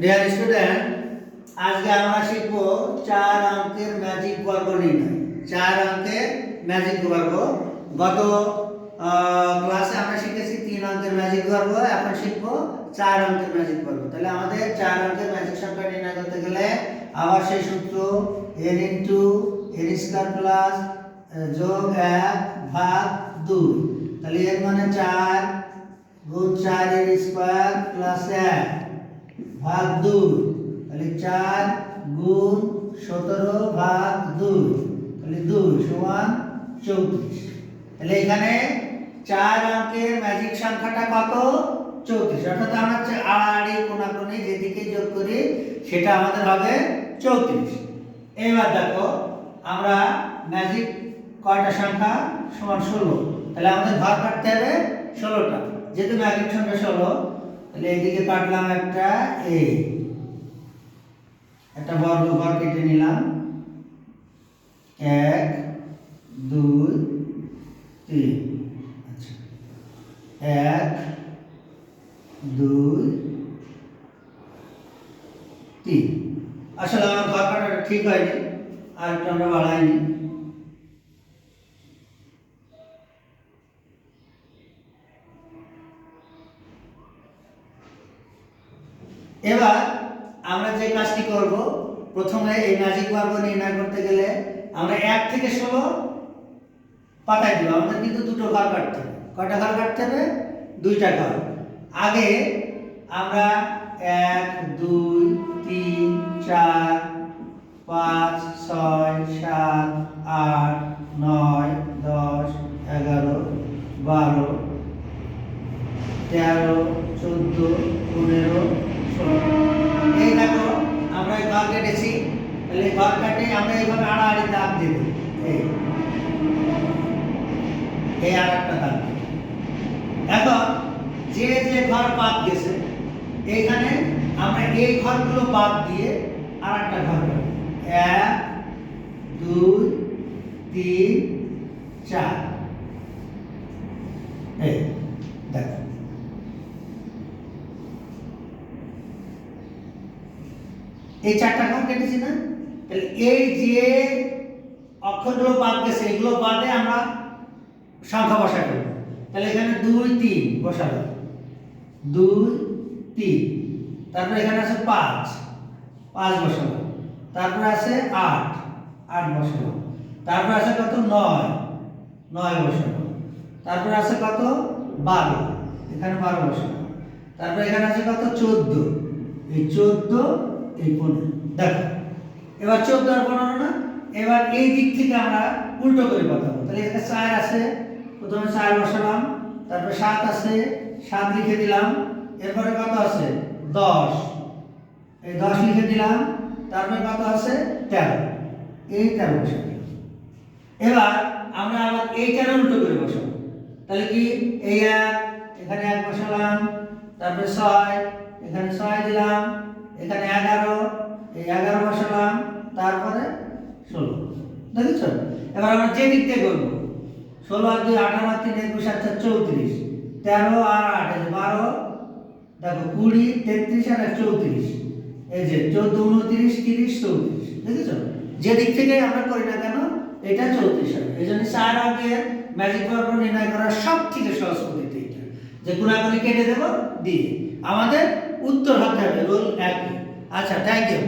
Dear student আজকে আমরা শিখব চার অঙ্কের ম্যাজিক বর্গ নির্ণয়। চার অঙ্কের ম্যাজিক বর্গ। গত ক্লাসে আমরা শিখেছি তিন অঙ্কের ম্যাজিক বর্গ। এখন শিখব চার অঙ্কের ম্যাজিক বর্গ। তাহলে আমাদের চার অঙ্কের ম্যাজিক সংখ্যা নির্ণয় করতে গেলে আবার সেই সূত্র n into n square plus যোগ এক ভাগ দুই। তাহলে এর মানে চার গুণ চার এর স্কোয়ার প্লাস এক। ভাগ দুই। তাহলে চার গুণ সতেরো ভাগ দুই। তাহলে দুই সমান চৌত্রিশ। তাহলে এখানে চার অঙ্কের ম্যাজিক সংখ্যাটা কত? চৌত্রিশ। অর্থাৎ আমরা আড়াআড়ি কোনাকুনি যেদিকে যোগ করি, সেটা আমাদের হবে চৌত্রিশ। এইবার দেখো, আমরা ম্যাজিক কয়টা সংখ্যা? সমান ষোলো। তাহলে আমাদের ঘর কাটতে হবে ষোলোটা। যেহেতু ম্যাজিক সংখ্যা ষোলো তাহলে এইদিকে কাটলাম একটা এ একটা বর্গ ঘর কেটে নিলাম। এক, দুই, তিন। আচ্ছা। এক, দুই, তিন। আসলে আমার ঘর কাটাটা ঠিক হয়নি আর একটু আমরা বাড়াইনি। এবার আমরা যে কাজটি করব, প্রথমে এই ম্যাজিক বর্গ নির্ণয় করতে গেলে আমরা এক থেকে ষোলো পাতায় দিব। আমাদের কিন্তু দুটো ঘর কাটতে হবে। কয়টা ঘর কাটতে হবে? দুইটা ঘর। আগে আমরা এক, দুই, তিন, চার, পাঁচ, ছয়, সাত, আট, নয়, দশ, এগারো, বারো, তেরো আমরা এই ঘর কেটেছি তাহলে এই ঘর কাটে আমরা এইভাবে আড়াআড়ি দাগ দেব এই এই আর একটা দাগ এখন যে যে ঘর বাদ গেছে এইখানে আমরা এই ঘরগুলো বাদ দিয়ে আর একটা ঘর করব। এক দুই তিন চার এই দেখো এই চারটা ঘর কেটেছি না? তাহলে এই যে অক্ষরগুলো বাদ গেছে, এগুলো বাদে আমরা সংখ্যা বসাবো তাহলে এখানে দুই, তিন বসাবো দুই, তিন। তারপরে এখানে আছে পাঁচ। পাঁচ বসাবো তারপরে আছে আট। আট বসাবো তারপরে আছে কত? নয়। নয় বসাবো তারপরে আছে কত? বারো। এখানে বারো বসাবো তারপরে এখানে আছে কত? চোদ্দ। এই চোদ্দ এই পনেরো দেখো, এবার চোদ্দ আর পনেরো না? এবার এই দিক থেকে আমরা উল্টো করে পাঠাবো তাহলে এখানে চার আছে, প্রথমে চার বসালাম, তারপরে সাত আছে, সাত লিখে দিলাম, এরপরে কত আছে? দশ। এই দশ লিখে দিলাম, তারপরে কত আছে? তেরো। এই তেরো বসাবো এবার আমরা আবার এইটার উল্টো করে বসাবো। তাহলে কি? এই এক, এখানে এক বসালাম, তারপরে ছয়, এখানে ছয় দিলাম এখানে এগারো, এই এগারো বসালাম, তারপরে ষোলো। দেখেছ এবার আমরা যে দিক থেকে করব, ষোলো আর দুই, আঠারো আর তিন, একুশ আচ্ছা চৌত্রিশ। তেরো আর আট বারো, দেখো কুড়ি, তেত্রিশ আর চৌত্রিশ। এই যে চোদ্দ, উনত্রিশ, তিরিশ, চৌত্রিশ। দেখেছ যে দিক থেকে আমরা করি না কেন, এটা চৌত্রিশ হবে। এই জন্য চার আগে ম্যাজিক পর্ব নির্ণয় করার সব থেকে সহজ পদ্ধতি এটা যে গুণাগুলি কেটে দেবো, দিয়ে। আমাদের উত্তর হতে হবে রোল একই আচ্ছা থ্যাংক ইউ